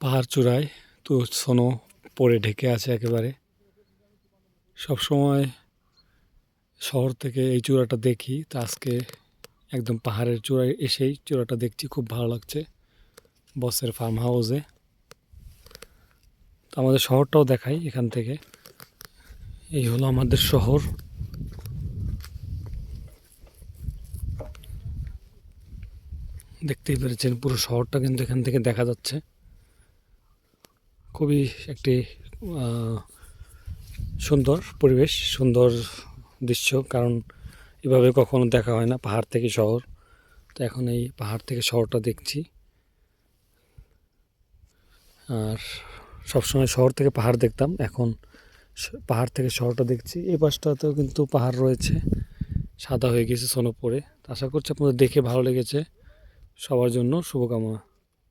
পাহাড় চূড়ায় তো স্নো পরে ঢেকে আছে একেবারে। সব সময় শহর থেকে এই চূড়াটা দেখি, তা আজকে একদম পাহাড়ের চূড়ায় এসেই চূড়াটা দেখছি, খুব ভালো লাগছে বসের ফার্ম হাউসে তো আমাদের শহরটাও দেখাই এখান থেকে। এই হলো আমাদের শহর। দেখতেই পেরেছেন পুরো শহরটা কিন্তু এখান থেকে দেখা যাচ্ছে। খুবই একটি সুন্দর পরিবেশ, সুন্দর দৃশ্য, কারণ এভাবে কখনো দেখা হয় না, পাহাড় থেকে শহর। তো এখন এই পাহাড় থেকে শহরটা দেখছি। আর সবসময় শহর থেকে পাহাড় দেখতাম, এখন পাহাড় থেকে শহরটা দেখছি। এই পাশটাতেও কিন্তু পাহাড় রয়েছে, সাদা হয়ে গেছে সোনো পরে তো আশা করছি আপনাদের দেখে ভালো লেগেছে। সবার জন্য শুভকামনা।